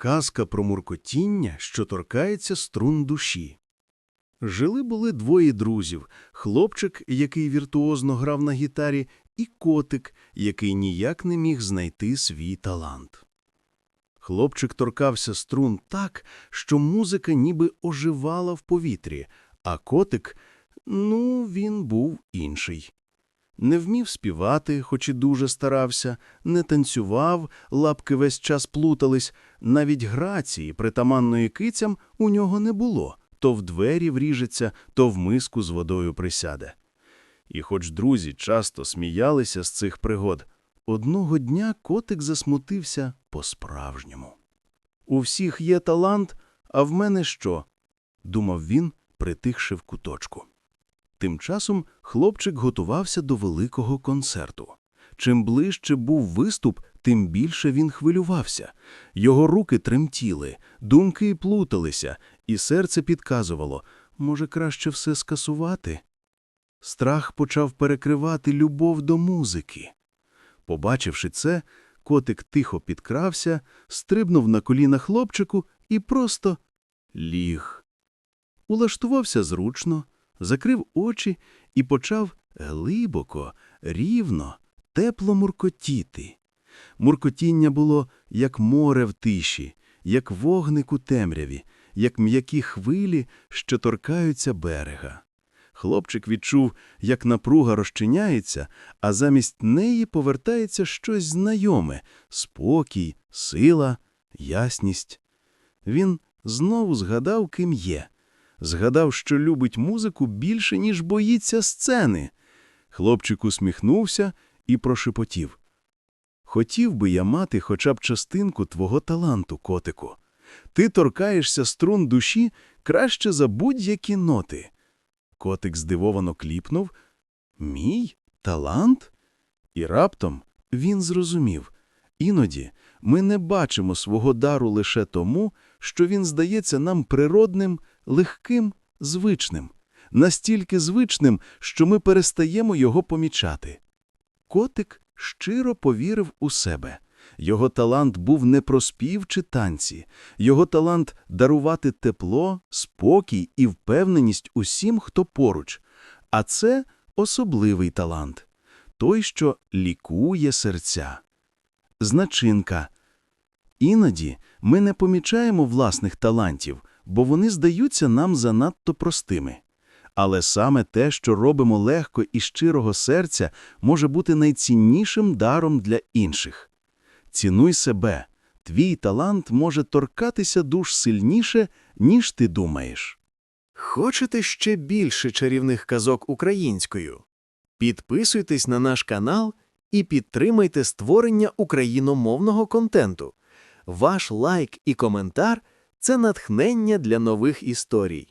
Казка про муркотіння, що торкається струн душі. Жили були двоє друзів хлопчик, який віртуозно грав на гітарі, і котик, який ніяк не міг знайти свій талант. Хлопчик торкався струн так, що музика ніби оживала в повітрі, а котик, ну, він був інший. Не вмів співати, хоч і дуже старався, не танцював, лапки весь час плутались, навіть грації, притаманної кицям, у нього не було, то в двері вріжеться, то в миску з водою присяде. І хоч друзі часто сміялися з цих пригод, одного дня котик засмутився по-справжньому. У всіх є талант, а в мене що? думав він, притихши в куточку. Тим часом хлопчик готувався до великого концерту. Чим ближче був виступ, тим більше він хвилювався. Його руки тремтіли, думки плуталися, і серце підказувало, може, краще все скасувати. Страх почав перекривати любов до музики. Побачивши це, котик тихо підкрався, стрибнув на коліна хлопчику і просто ліг. Улаштувався зручно, закрив очі і почав глибоко, рівно, тепло муркотіти. Муркотіння було, як море в тиші, як вогник у темряві, як м'які хвилі, що торкаються берега. Хлопчик відчув, як напруга розчиняється, а замість неї повертається щось знайоме — спокій, сила, ясність. Він знову згадав, ким є. Згадав, що любить музику більше, ніж боїться сцени. Хлопчик усміхнувся і прошепотів. Хотів би я мати хоча б частинку твого таланту, котику. Ти торкаєшся струн душі краще за будь-які ноти. Котик здивовано кліпнув. Мій талант? І раптом він зрозумів. Іноді ми не бачимо свого дару лише тому, що він здається нам природним, легким, звичним, настільки звичним, що ми перестаємо його помічати. Котик щиро повірив у себе. Його талант був не про спів чи танці, його талант дарувати тепло, спокій і впевненість усім, хто поруч. А це особливий талант той, що лікує серця. Значинка. Іноді ми не помічаємо власних талантів, бо вони здаються нам занадто простими. Але саме те, що робимо легко і щирого серця, може бути найціннішим даром для інших. Цінуй себе. Твій талант може торкатися душ сильніше, ніж ти думаєш. Хочете ще більше чарівних казок українською? Підписуйтесь на наш канал і підтримайте створення україномовного контенту. Ваш лайк і коментар це натхнення для нових історій.